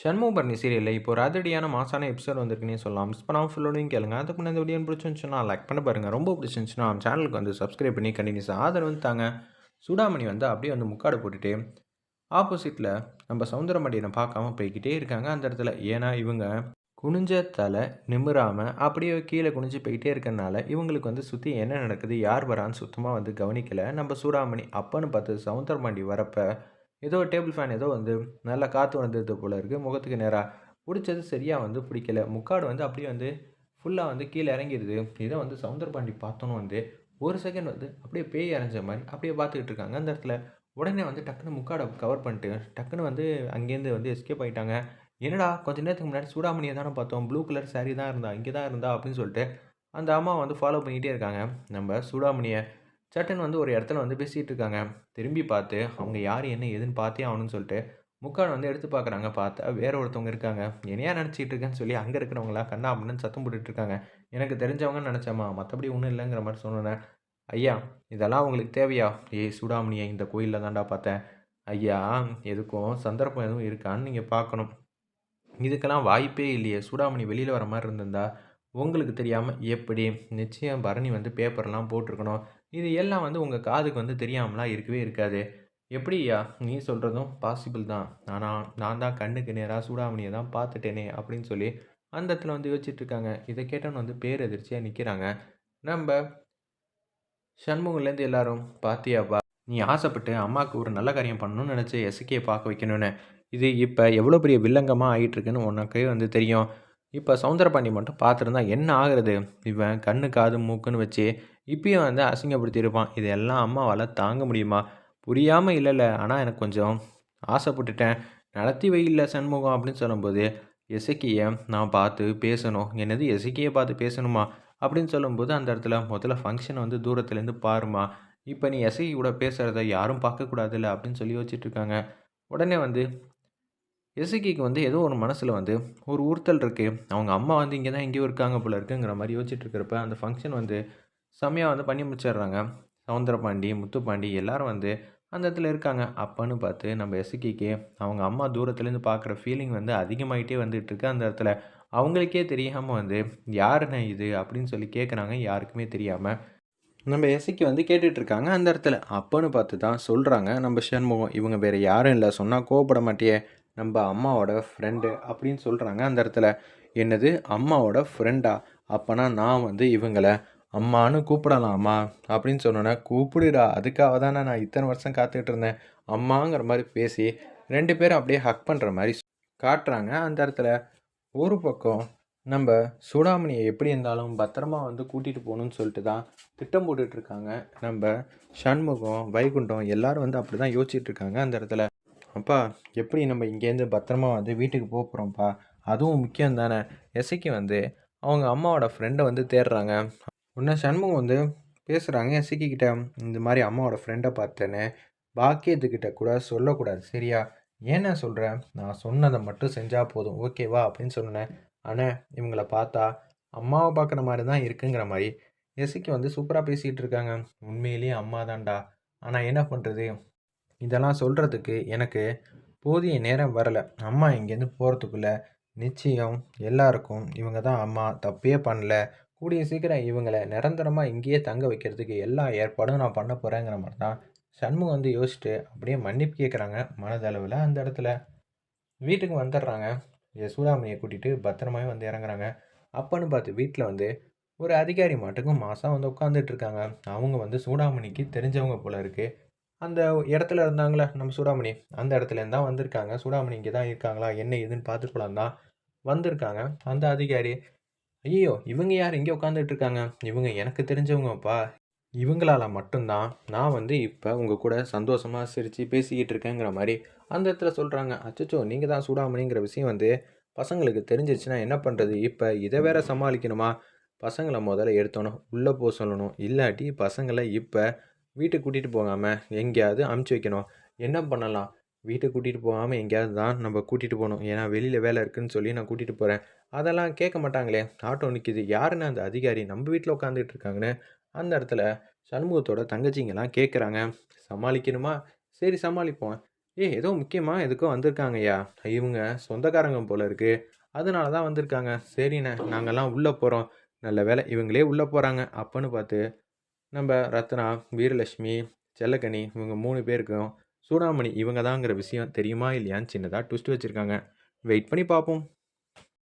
ஷண்முபர்ணி சீரியலில் இப்போ ஒரு மாசான எபிசோட் வந்திருக்குன்னே சொல்லலாம். மிஸ் பண்ணாமல் ஃபுல்லோடையும் கேளுங்க. அதுக்கு முன்னாடி இந்த வீடியோ பிடிச்சிருந்துச்சுன்னா லைக் பண்ண பாருங்கள் ரொம்ப பிடிச்சிருந்துச்சுன்னா நம்ம சேனலுக்கு வந்து சப்ஸ்கிரைப் பண்ணி கண்டினியூஸாக ஆதரவு வந்து தாங்க. சூடாமணி வந்து அப்படியே வந்து முக்காடு போட்டுட்டு ஆப்போசிட்டில் நம்ம சவுந்தரமடியனை பார்க்காம போய்கிட்டே இருக்காங்க அந்த இடத்துல. ஏன்னா இவங்க குனிஞ்ச தலை நிமிராமல் அப்படியே கீழே குனிஞ்சு போய்கிட்டே இருக்கறனால இவங்களுக்கு வந்து சுற்றி என்ன நடக்குது யார் வரான்னு சுத்தமாக வந்து கவனிக்கலை. நம்ம சூடாமணி அப்பன்னு பார்த்து சவுந்தரமண்டி வரப்போ ஏதோ டேபிள் ஃபேன் ஏதோ வந்து நல்லா காற்று வந்தது போல் இருக்குது முகத்துக்கு நேராக பிடிச்சது சரியாக வந்து பிடிக்கல. முக்காடு வந்து அப்படியே வந்து ஃபுல்லாக வந்து கீழே இறங்கிடுது இதை வந்து சவுந்தரபாண்டி பார்த்தோன்னு வந்து ஒரு செகண்ட் வந்து அப்படியே பேய் இறஞ்ச மாதிரி அப்படியே பார்த்துக்கிட்டு இருக்காங்க. அந்த இடத்துல உடனே வந்து டக்குன்னு முக்காடை கவர் பண்ணிட்டு டக்குன்னு வந்து அங்கேருந்து வந்து எஸ்கேப் ஆகிட்டாங்க என்னடா கொஞ்ச நேரத்துக்கு முன்னாடி சூடாமணியை தானே பார்த்தோம். ப்ளூ கலர் சாரீ தான் இருந்தா இங்கே தான் இருந்தா அப்படின்னு சொல்லிட்டு அந்த அம்மா வந்து ஃபாலோ பண்ணிகிட்டே இருக்காங்க. நம்ம சூடாமணியை சட்டன் வந்து ஒரு இடத்துல வந்து பேசிகிட்டு இருக்காங்க திரும்பி பார்த்து அவங்க யார் என்ன ஏதுன்னு பார்த்தே ஆகணும்னு சொல்லிட்டு முக்கால் வந்து எடுத்து பார்க்குறாங்க. பார்த்தா வேற ஒருத்தவங்க இருக்காங்க. என்னையா நினச்சிட்டு இருக்கேன்னு சொல்லி அங்கே இருக்கிறவங்களா கண்ணா அப்படின்னு சத்தம் போட்டுட்ருக்காங்க எனக்கு தெரிஞ்சவங்கன்னு நினச்சம்மா. மற்றபடி ஒன்றும் இல்லைங்கிற மாதிரி சொன்னேன் ஐயா இதெல்லாம் உங்களுக்கு தேவையா? ஏய் சுடாமணியை இந்த கோயிலில் தான்டா பார்த்தேன். ஐயா எதுக்கும் சந்தர்ப்பம் எதுவும் இருக்கான்னு நீங்கள் பார்க்கணும். இதுக்கெல்லாம் வாய்ப்பே இல்லையே. சூடாமணி வெளியில் வர மாதிரி இருந்திருந்தா உங்களுக்கு தெரியாமல் எப்படி நிச்சயம் பரணி வந்து பேப்பர்லாம் போட்டிருக்கணும். இது எல்லாம் வந்து உங்கள் காதுக்கு வந்து தெரியாமலாம் இருக்கவே இருக்காது. எப்படியா நீ சொல்கிறதும் பாசிபிள் தான். ஆனால் நான் தான் கண்ணுக்கு நேராக சூடாமணியை தான் பார்த்துட்டேனே அப்படின்னு சொல்லி அந்த இடத்துல வந்து யோசிச்சுட்டு இருக்காங்க. இதை கேட்டோன்னு வந்து பேரதிர்ச்சியாக நிற்கிறாங்க நம்ம சண்முகலேருந்து எல்லாரும் பாத்தியாப்பா நீ ஆசைப்பட்டு அம்மாவுக்கு ஒரு நல்ல காரியம் பண்ணணும்னு நினச்சி எஸ்கே பார்க்க வைக்கணும்னு. இது இப்போ எவ்வளோ பெரிய வில்லங்கமாக ஆகிட்டுருக்குன்னு உனக்கே வந்து தெரியும். இப்போ சவுந்தரபாண்டி மட்டும் பார்த்துருந்தா என்ன ஆகுறது? இவன் கண்ணு காது மூக்குன்னு வச்சு இப்பயும் வந்து அசிங்கப்படுத்தியிருப்பான். இதெல்லாம் அம்மாவால் தாங்க முடியுமா? புரியாமல் இல்லைல்ல. ஆனால் எனக்கு கொஞ்சம் ஆசைப்பட்டுட்டேன். நடத்தி வையில்ல சண்முகம் அப்படின்னு சொல்லும்போது எசக்கியை நான் பார்த்து பேசணும். என்னது எசக்கியை பார்த்து பேசணுமா? அப்படின்னு சொல்லும்போது அந்த இடத்துல முதல்ல ஃபங்க்ஷனை வந்து தூரத்துலேருந்து பாருமா இப்போ நீ எசகி கூட பேசுகிறத யாரும் பார்க்கக்கூடாதுல்ல அப்படின்னு சொல்லி வச்சுட்ருக்காங்க உடனே வந்து எசக்கிக்கு வந்து ஏதோ ஒரு மனசில் வந்து ஒரு உறுத்தல் இருக்குது அவங்க அம்மா வந்து இங்கே தான் எங்கேயோ இருக்காங்க போல இருக்குங்கிற மாதிரி யோசிச்சுட்டு இருக்கிறப்ப அந்த ஃபங்க்ஷன் வந்து செம்மையாக வந்து பண்ணி முடிச்சிடுறாங்க. சவுந்தரபாண்டி முத்துப்பாண்டி எல்லாரும் வந்து அந்த இடத்துல இருக்காங்க. அப்பன்னு பார்த்து நம்ம எஸ்கேக்கு அவங்க அம்மா தூரத்துலேருந்து பார்க்குற ஃபீலிங் வந்து அதிகமாகிட்டே வந்துட்டு இருக்கு அந்த இடத்துல. அவங்களுக்கே தெரியாமல் வந்து யாருண்ணே இது? அப்படின்னு சொல்லி கேட்குறாங்க யாருக்குமே தெரியாமல் நம்ம எசைக்கு வந்து கேட்டுட்ருக்காங்க அந்த இடத்துல. அப்பன்னு பார்த்து தான் சொல்கிறாங்க நம்ம சண்முகம் இவங்க வேறு யாரும் இல்லை. சொன்னால் கோவப்பட மாட்டியே. நம்ம அம்மாவோட ஃப்ரெண்டு அப்படின்னு சொல்கிறாங்க அந்த இடத்துல. என்னது? அம்மாவோட ஃப்ரெண்டா அப்போனா நான் வந்து இவங்களை அம்மானு கூப்பிடலாமா? அப்படின்னு சொன்னோன்னே கூப்பிடுடா அதுக்காக தானே நான் இத்தனை வருஷம் காத்துக்கிட்டு இருந்தேன். அம்மாங்கிற மாதிரி பேசி ரெண்டு பேரும் அப்படியே ஹக் பண்ணுற மாதிரி காட்டுறாங்க. அந்த இடத்துல ஒரு பக்கம் நம்ம சூடாமணியை எப்படி இருந்தாலும் பத்திரமா வந்து கூட்டிகிட்டு போகணுன்னு சொல்லிட்டு தான் திட்டம் போட்டுட்ருக்காங்க நம்ம சண்முகம் வைகுண்டம் எல்லோரும் வந்து அப்படி தான் யோசிச்சுட்ருக்காங்க அந்த இடத்துல. அப்பா எப்படி நம்ம இங்கேருந்து பத்திரமா வந்து வீட்டுக்கு போக போகிறோம்ப்பா அதுவும் முக்கியம் தானே எசைக்கு வந்து அவங்க அம்மாவோட ஃப்ரெண்டை வந்து தேடுறாங்க. உடனே சண்முகம் வந்து பேசுகிறாங்க சிக்கிக்கிட்ட இந்த மாதிரி அம்மாவோட ஃப்ரெண்டை பார்த்தேன்னு பாக்கியத்துக்கிட்ட கூட சொல்லக்கூடாது. சரியா? ஏன்னா சொல்கிறேன் நான் சொன்னதை மட்டும் செஞ்சால் போதும். ஓகேவா அப்படின்னு சொன்னேன். ஆனால் இவங்கள பார்த்தா அம்மாவை பார்க்குற மாதிரி தான் இருக்குங்கிற மாதிரி எசிக்கு வந்து சூப்பராக பேசிகிட்டு இருக்காங்க. உண்மையிலேயே அம்மா தான்டா. ஆனால் என்ன பண்ணுறது இதெல்லாம் சொல்கிறதுக்கு எனக்கு போதிய நேரம் வரலை. அம்மா இங்கேருந்து போகிறதுக்குள்ள நிச்சயம் எல்லாருக்கும் இவங்க தான் அம்மா. தப்பே பண்ணல. கூடிய சீக்கிரம் இவங்களை நிரந்தரமாக இங்கேயே தங்க வைக்கிறதுக்கு எல்லா ஏற்பாடும் நான் பண்ண போகிறேங்கிற மாதிரி தான் சண்முகம் வந்து யோசிச்சுட்டு அப்படியே மன்னிப்பு கேட்குறாங்க மனதளவில் அந்த இடத்துல. வீட்டுக்கு வந்துடுறாங்க. சூடாமணியை கூட்டிகிட்டு பத்திரமாவே வந்து இறங்குறாங்க. அப்பன்னு பார்த்து வீட்டில் வந்து ஒரு அதிகாரி மாட்டுக்கும் மாதம் வந்து உட்காந்துட்டு இருக்காங்க. அவங்க வந்து சூடாமணிக்கு தெரிஞ்சவங்க போல் இருக்குது அந்த இடத்துல இருந்தாங்களே நம்ம சூடாமணி. அந்த இடத்துலேருந்து தான் வந்திருக்காங்க. சூடாமணி இங்கே தான் இருக்காங்களா? என்ன ஏதுன்னு பார்த்துட்டு தான் வந்திருக்காங்க. அந்த அதிகாரி ஐயோ இவங்க யார் இங்கே உட்காந்துட்டு இருக்காங்க? இவங்க எனக்கு தெரிஞ்சவங்கப்பா. இவங்களால மட்டும்தான் நான் வந்து இப்போ உங்கள் கூட சந்தோஷமாக சிரித்து பேசிக்கிட்டு இருக்கேங்கிற மாதிரி அந்த இடத்துல சொல்கிறாங்க அச்சச்சோ நீங்கள் தான் சூடாமணிங்கிற விஷயம் வந்து பசங்களுக்கு தெரிஞ்சிருச்சுன்னா என்ன பண்ணுறது இப்போ இதை வேற சமாளிக்கணுமா? பசங்களை முதல்ல எடுத்தோணும் உள்ளே போக சொல்லணும். இல்லாட்டி பசங்களை இப்போ வீட்டுக்கு கூட்டிகிட்டு போகாமல் எங்கேயாவது அமுச்சு வைக்கணும். என்ன பண்ணலாம்? வீட்டுக்கு கூட்டிகிட்டு போகாமல் எங்கேயாவது தான் நம்ம கூட்டிகிட்டு போகணும். ஏன்னா வெளியில் வேலை இருக்குதுன்னு சொல்லி நான் கூட்டிகிட்டு போகிறேன் அதெல்லாம் கேட்க மாட்டாங்களே. ஆட்டோ நிற்கிது யாருன்னு அந்த அதிகாரி நம்ம வீட்டில் உட்காந்துட்டு இருக்காங்கன்னு அந்த இடத்துல சண்முகத்தோட தங்கச்சிங்கெல்லாம் கேட்குறாங்க சமாளிக்கணுமா? சரி சமாளிப்போம். ஏ ஏதோ முக்கியமாக எதுக்கோ வந்திருக்காங்கய்யா. இவங்க சொந்தக்காரங்க போல இருக்குது அதனால தான் வந்திருக்காங்க. சரிண்ணே நாங்கள்லாம் உள்ளே போகிறோம் நல்ல வேலை இவங்களே உள்ளே போகிறாங்க அப்போன்னு பார்த்து நம்ம ரத்னா வீரலட்சுமி செல்லக்கனி இவங்க மூணு பேருக்கும் சூடாமணி இவங்க தாங்கிற விஷயம் தெரியுமா இல்லையான்னு சின்னதாக ட்விஸ்ட் வச்சுருக்காங்க. வெயிட் பண்ணி பார்ப்போம்.